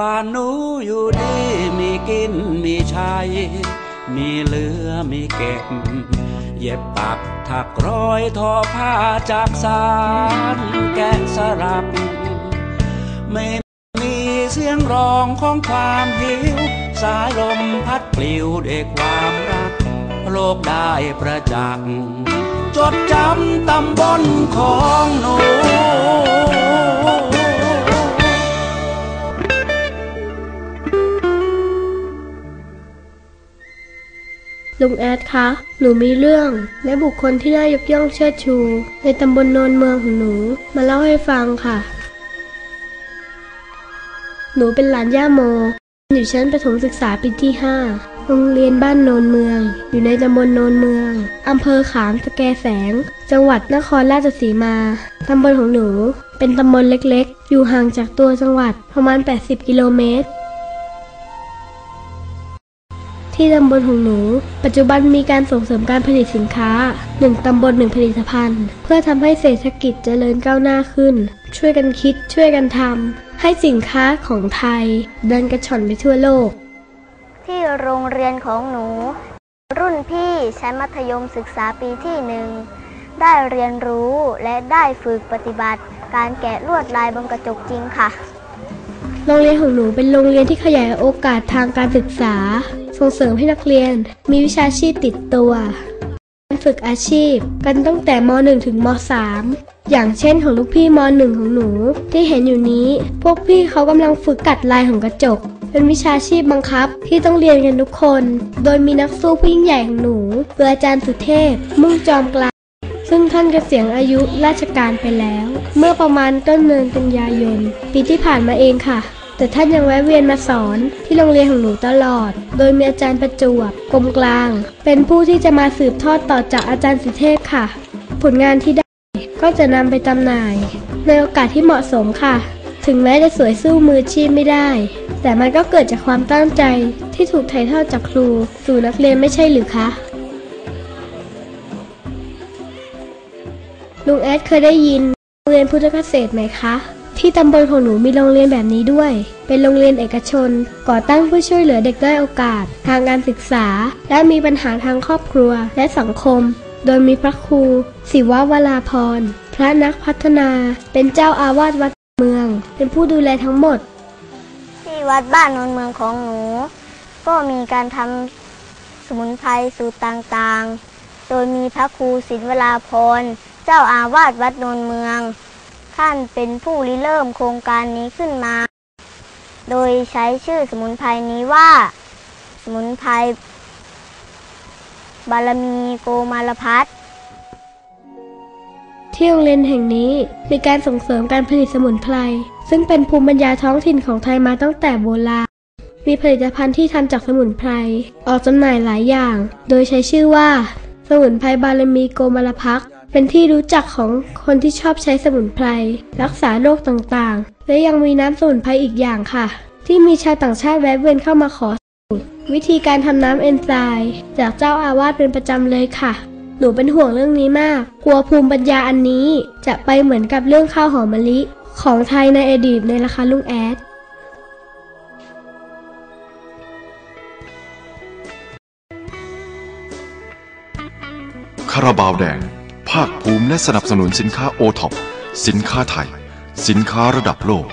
บ้านหนูอยู่ดีมีกินมีใช้มีเหลือมีเก็บ เย็บปักถักร้อยทอผ้าจากสารแกะสลักไม่มีเสียงร้องของความหิว สายลมพัดปลิวด้วยความรัก โลกได้ประจักษ์จดจำตำบลของหนู ลุงแอดคะ หนูมีเรื่อง และบุคคลที่น่ายกย่องเชิดชู ในตำบลโนนเมืองของหนู มาเล่าให้ฟังค่ะ หนูเป็นหลานย่าโม อยู่ชั้นประถมศึกษาปีที่ 5 โรงเรียนบ้านโนนเมือง อยู่ในตำบลโนนเมืองอำเภอขามสแกแสง จังหวัดนครราชสีมา ตำบลของหนู เป็นตำบลเล็กๆ อยู่ห่างจากตัวจังหวัดประมาณ 80 กิโลเมตร ที่ตำบลของหนู ปัจจุบันมีการส่งเสริมการผลิตสินค้าหนึ่งตำบลหนึ่งผลิตภัณฑ์ เพื่อทำให้เศรษฐกิจเจริญก้าวหน้าขึ้น ช่วยกันคิดช่วยกันทำให้สินค้าของไทย เดินกระชอนไปทั่วโลก ที่โรงเรียนของหนู รุ่นพี่ชั้นมัธยมศึกษาปีที่หนึ่งได้เรียนรู้และได้ฝึกปฏิบัติ การแกะลวดลายบนกระจกจริงค่ะ โรงเรียนของหนูเป็นโรงเรียนที่ขยายโอกาสทางการศึกษา ส่งเสริมให้นักเรียนมีวิชาชีพติดตัวการฝึกอาชีพกันตั้งแต่ม .1 ถึงม .3 อย่างเช่นของลูกพี่ม .1 ของหนู ที่เห็นอยู่นี้ พวกพี่เขากำลังฝึกกัดลายของกระจก เป็นวิชาชีพบังคับที่ต้องเรียนกันทุกคน โดยมีนักสู้ผู้ยิ่งใหญ่ของหนูคืออาจารย์สุเทพ มุ่งจอมกลางซึ่งท่านเกษียณอายุราชการไปแล้ว เมื่อประมาณต้นเดือนกันยายนปีที่ผ่านมาเองค่ะ แต่ท่านยังแวะเวียนมาสอนที่โรงเรียนของหนูตลอด โดยมีอาจารย์ประจวบกรมกลาง เป็นผู้ที่จะมาสืบทอดต่อจากอาจารย์สุเทพค่ะ ผลงานที่ได้ก็จะนำไปจำหน่าย ในโอกาสที่เหมาะสมค่ะ ถึงแม้จะสวยสู้มือชีพไม่ได้ แต่มันก็เกิดจากความตั้งใจที่ถูกถ่ายทอดจากครู สู่นักเรียนไม่ใช่หรือคะลุงแอดเคยได้ยินโรงเรียนพุทธเกษตรไหมคะ ที่ตำบลของหนูมีโรงเรียนแบบนี้ด้วย เป็นโรงเรียนเอกชน ก่อตั้งเพื่อช่วยเหลือเด็กด้อยโอกาส ทางการศึกษา และมีปัญหาทางครอบครัวและสังคม โดยมีพระครู ศิววราพร พระนักพัฒนา เป็นเจ้าอาวาสวัดเมือง เป็นผู้ดูแลทั้งหมด ที่วัดบ้านโนนเมืองของหนู ก็มีการทำสมุนไพรสูตรต่างๆ โดยมีพระครูศิววราพร เจ้าอาวาสวัดโนนเมือง ท่านเป็นผู้ริเริ่มโครงการนี้ขึ้นมา โดยใช้ชื่อสมุนไพรนี้ว่า สมุนไพรบารมีโกมารพัฒที่โรงเรียนแห่งนี้มีการส่งเสริมการผลิตสมุนไพร ซึ่งเป็นภูมิปัญญาท้องถิ่นของไทยมาตั้งแต่โบราณ มีผลิตภัณฑ์ที่ทำจากสมุนไพร ออกจำหน่ายหลายอย่าง โดยใช้ชื่อว่า สมุนไพรบารมีโกมารพัก เป็นที่รู้จักของคนที่ชอบใช้สมุนไพร รักษาโรคต่างๆ และยังมีน้ำสมุนไพรอีกอย่างค่ะ ที่มีชาวต่างชาติแวะเวียนเข้ามาขอสูตรวิธีการทำน้ำเอนไซม์จากเจ้าอาวาสเป็นประจำเลยค่ะ หนูเป็นห่วงเรื่องนี้มาก กลัวภูมิปัญญาอันนี้ จะไปเหมือนกับเรื่องข้าวหอมมะลิ ของไทยในอดีตในราคาลุงแอดคาราบาวแดง ภาคภูมิและสนับสนุนสินค้าโอท็อปสินค้าไทย สินค้าระดับโลก